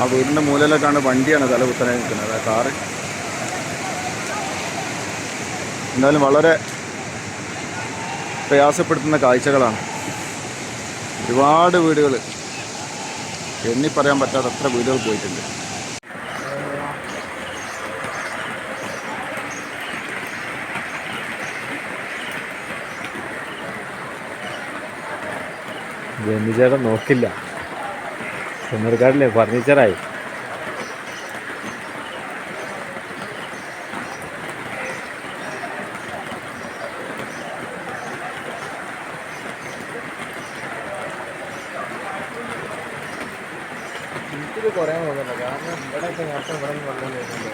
ആ വീടിന്റെ മൂലയിലേക്കാണ് വണ്ടിയാണ് തല നിൽക്കുന്നത്. ആ കാറ്. എന്തായാലും വളരെ പ്രയാസപ്പെടുത്തുന്ന കാഴ്ചകളാണ്. ഒരുപാട് വീടുകൾ എണ്ണി പറയാൻ പറ്റാത്ത അത്ര വീടുകൾ പോയിട്ടുണ്ട്. ജനിചേട്ടൻ നോക്കില്ല. ചെന്നൂർക്കാട്ടിലെ ഫർണിച്ചറായി. എനിക്കിത് കുറയാൻ പോകുന്നില്ല കാരണം ഇവിടെയൊക്കെ നേരത്തെ ഇവിടെ നിന്ന് വെള്ളം വരുന്നുണ്ട്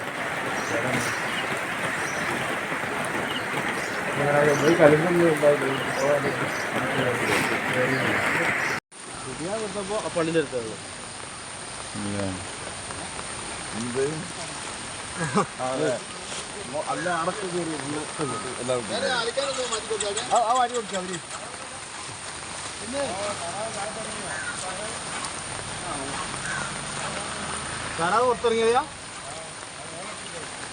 ഈ കലിമ്പൊന്നും പുതിയ കൊടുത്തപ്പോൾ ആ പള്ളിന്റെ അടുത്തുള്ളൂ അല്ല അടക്കം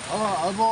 ആ അതിപ്പോ